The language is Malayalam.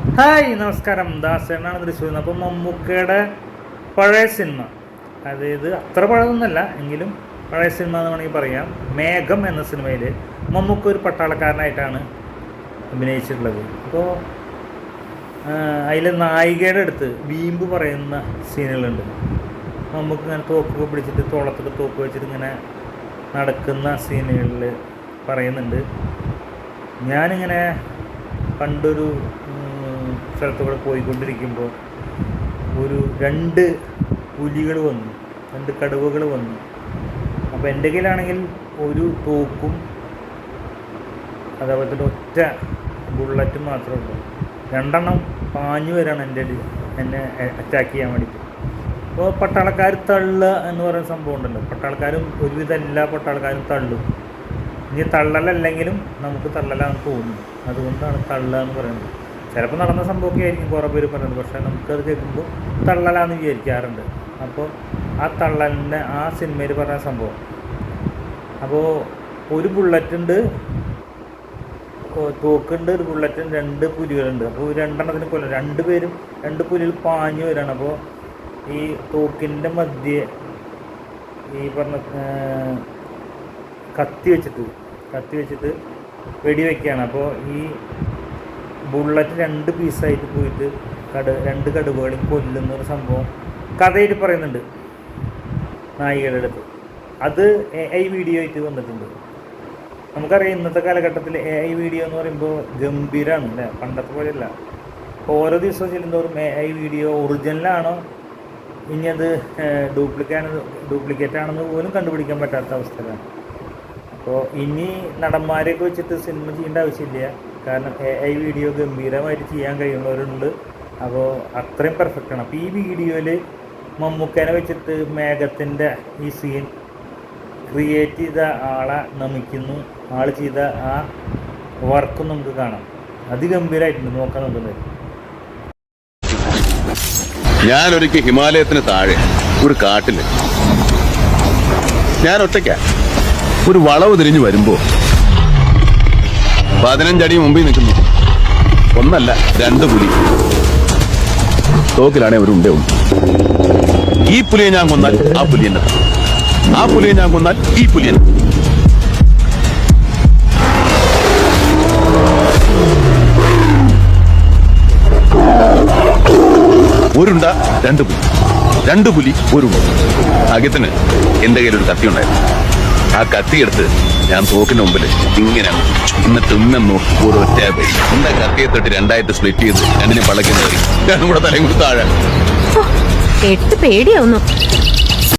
ഹായ് നമസ്കാരം. ദാസേനാണ് തൃശ്ശൂർ അപ്പം മമ്മൂക്കയുടെ പഴയ സിനിമ. അതായത് അത്ര പഴയൊന്നുമല്ല എങ്കിലും പഴയ സിനിമ എന്ന് വേണമെങ്കിൽ പറയാം. മേഘം എന്ന സിനിമയിൽ മമ്മൂക്ക ഒരു പട്ടാളക്കാരനായിട്ടാണ് അഭിനയിച്ചിട്ടുള്ളത്. അപ്പോൾ അതിലെ നായികയുടെ അടുത്ത് വീമ്പ് പറയുന്ന സീനുകളുണ്ട്. മമ്മൂക്ക് ഇങ്ങനെ തോക്കൊക്കെ പിടിച്ചിട്ട് തോളത്തൊക്കെ തോക്ക് വെച്ചിട്ട് ഇങ്ങനെ നടക്കുന്ന സീനുകളിൽ പറയുന്നുണ്ട്. ഞാനിങ്ങനെ പണ്ടൊരു ഉം, സ്ഥലത്ത് കൂടെ പോയിക്കൊണ്ടിരിക്കുമ്പോൾ ഒരു രണ്ട് പുലികൾ വന്നു രണ്ട് കടുവകൾ വന്നു. അപ്പോൾ എന്റെ കയ്യിലാണെങ്കിൽ ഒരു തോക്കും അതേപോലെ തന്നെ ഒറ്റ ബുള്ളറ്റും മാത്രമേ ഉള്ളൂ. രണ്ടെണ്ണം പാഞ്ഞു വരാണ് എന്റെ എന്നെ അറ്റാക്ക് ചെയ്യാൻ വേണ്ടിയിട്ട്. അപ്പോൾ പട്ടാളക്കാർ തള്ളുക എന്ന് പറയുന്ന സംഭവം ഉണ്ടല്ലോ. പട്ടാളക്കാരും ഒരുവിധം എല്ലാ പട്ടാളക്കാരും തള്ളും. ഇനി തള്ളലല്ലെങ്കിലും നമുക്ക് തള്ളലാണ് തോന്നുന്നു അതുകൊണ്ടാണ് തള്ളുക എന്ന് പറയുന്നത്. ചിലപ്പോൾ നടന്ന സംഭവമൊക്കെ ആയിരിക്കും കുറേ പേര് പറയുന്നത് പക്ഷേ നമുക്കത് കേൾക്കുമ്പോൾ തള്ളലാന്ന് വിചാരിക്കാറുണ്ട്. അപ്പോൾ ആ തള്ളലിന്റെ ആ സിനിമയിൽ പറഞ്ഞ സംഭവം. അപ്പോൾ ഒരു ബുള്ളറ്റ് ഉണ്ട് തോക്കുണ്ട് ഒരു ബുള്ളറ്റും രണ്ട് പുലികളുണ്ട്. അപ്പോൾ രണ്ടെണ്ണത്തിന് കൊല്ലം രണ്ട് പേരും രണ്ട് പുലികൾ പാഞ്ഞു വരാണ്. അപ്പോൾ ഈ തോക്കിന്റെ മധ്യേ ഈ പറഞ്ഞ കത്തി വെച്ചിട്ട് കത്തി വെച്ചിട്ട് വെടി വെക്കുകയാണ് അപ്പോൾ ഈ ബുള്ളറ്റ് രണ്ട് പീസായിട്ട് പോയിട്ട് കട രണ്ട് കടുവകളും കൊല്ലുന്ന ഒരു സംഭവം കഥയിൽ പറയുന്നുണ്ട് നായികളുടെ അടുത്ത്. അത് എ ഐ വീഡിയോ ആയിട്ട് വന്നിട്ടുണ്ട്. നമുക്കറിയാം ഇന്നത്തെ കാലഘട്ടത്തിൽ എ ഐ വീഡിയോ എന്ന് പറയുമ്പോൾ ഗംഭീരമാണ് അല്ലേ? പണ്ടത്തെ പോലെയല്ല. ഓരോ ദിവസം ചെല്ലുന്തോറും എ ഐ വീഡിയോ ഒറിജിനലാണോ ഇനി അത് ഡ്യൂപ്ലിക്കേറ്റ് ഡ്യൂപ്ലിക്കേറ്റ് ആണെന്ന് പോലും കണ്ടുപിടിക്കാൻ പറ്റാത്ത അവസ്ഥയിലാണ്. അപ്പോൾ ഇനി നടന്മാരെയൊക്കെ വെച്ചിട്ട് സിനിമ ചെയ്യേണ്ട ആവശ്യമില്ല. കാരണം എ ഐ വീഡിയോ ഗംഭീരമായിട്ട് ചെയ്യാൻ കഴിയുന്നവരുണ്ട്. അപ്പോൾ അത്രയും പെർഫെക്റ്റ് ആണ്. അപ്പോൾ ഈ വീഡിയോയിൽ മമ്മൂക്കനെ വെച്ചിട്ട് മേഘത്തിന്റെ ഈ സീൻ ക്രിയേറ്റ് ചെയ്ത ആളെ നമിക്കുന്നു. ആൾ ചെയ്ത ആ വർക്കും നമുക്ക് കാണാം. അതിഗംഭീരമായിട്ടുണ്ട് നോക്കാൻ നോക്കുന്നത്. ഞാൻ ഒരിക്കൽ ഹിമാലയത്തിന് താഴെ ഒരു കാട്ടിൽ ഞാൻ ഒറ്റയ്ക്ക. ഒരു വളവ് തിരിഞ്ഞു വരുമ്പോ പതിനഞ്ചടി മുമ്പിൽ നിൽക്കുന്നു. ഒന്നല്ല രണ്ട് പുലി. തോക്കിലാണെ ഒരു ഉണ്ടേ ഈ പുലിയെ ഞാൻ കൊന്നാൽ ആ പുലി എന്നെ ആ പുലിയെ ഞാൻ കൊന്നാൽ ഈ പുലിയൻ ഒരുണ്ട രണ്ട് പുലി. രണ്ട് പുലി ഒരുണ്ട് ഭാഗ്യത്തിന് എന്റെ കയ്യിൽ ഒരു കത്തി ഉണ്ടായിരുന്നു ആ കത്തി എടുത്ത് ഞാൻ തോക്കിന് മുമ്പിൽ ഇങ്ങനെ എന്നിട്ട് ഇങ്ങനെ നോക്കി ഒറ്റ എന്റെ കത്തിയെ തൊട്ട് രണ്ടായിട്ട് സ്പ്ലിറ്റ് ചെയ്ത് രണ്ടിനെ പള്ളക്കി ഞാൻ കൂടെ തലയും കൂടി താഴെ. എട്ട് പേടിയാവുന്നു.